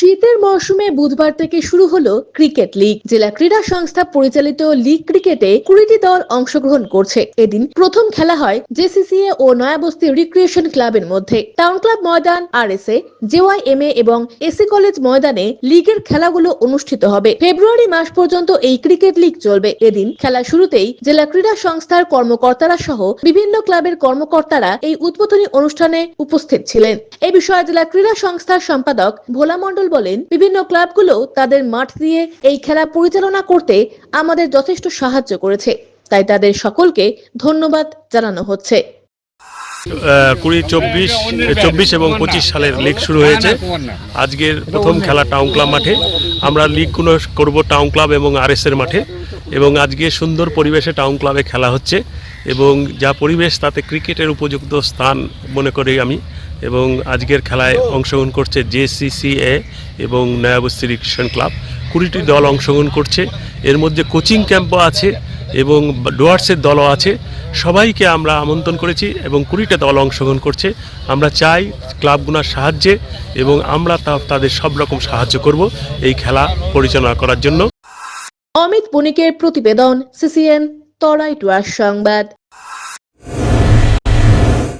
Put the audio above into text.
শীতের মরশুমে বুধবার থেকে শুরু হলো ক্রিকেট লিগ। জেলা ক্রীড়া সংস্থা পরিচালিত লিগ ক্রিকেটে কুড়িটি দল অংশগ্রহণ করছে। এদিন প্রথম খেলা হয় জেসিসিএ ও নয়াবস্তি রিক্রিয়েশন ক্লাবের মধ্যে। টাউন ক্লাব ময়দান আর এস এ জেওয়াইএমএ এবং এসি কলেজ ময়দানে লিগের খেলাগুলো অনুষ্ঠিত হবে। ফেব্রুয়ারি মাস পর্যন্ত এই ক্রিকেট লিগ চলবে। এদিন খেলা শুরুতেই জেলা ক্রীড়া সংস্থার কর্মকর্তারা সহ বিভিন্ন ক্লাবের কর্মকর্তারা এই উদ্বোধনী অনুষ্ঠানে উপস্থিত ছিলেন। এ বিষয়ে জেলা ক্রীড়া সংস্থার সম্পাদক ভোলা মণ্ডল বলেন, বিভিন্ন ক্লাবগুলো তাদের মাঠ দিয়ে এই খেলা পরিচালনা করতে আমাদের যথেষ্ট সাহায্য করেছে। তাই তাদের সকলকে ধন্যবাদ জানানো হচ্ছে। কুড়ি, চব্বিশ চব্বিশ এবং পঁচিশ সালের লিগ শুরু হয়েছে। আজকের প্রথম খেলা টাউন ক্লাব মাঠে। আমরা লিগগুলো করব টাউন ক্লাব এবং এর মাঠে। এবং আজকে সুন্দর পরিবেশে টাউন ক্লাবে খেলা হচ্ছে। এবং যা পরিবেশ তাতে ক্রিকেটের উপযুক্ত স্থান মনে করি আমি। এবং আজকের খেলায় অংশগ্রহণ করছে জেসিসিএ এবং নয়াবস্তি রিক্রেশন ক্লাব। কুড়িটি দল অংশগ্রহণ করছে। এর মধ্যে কোচিং ক্যাম্পও আছে এবং ডুয়ার্সের দলও আছে। সবাইকে আমরা আমন্ত্রণ করেছি এবং কুড়িটা দল অংশগ্রহণ করছে। আমরা চাই ক্লাবগুলোর সাহায্যে এবং আমরা তা- তাদের সব রকম সাহায্য করব এই খেলা পরিচালনা করার জন্য। অমিত বণিকের প্রতিবেদন সিসিএন তরাই টুয়ার সংবাদ।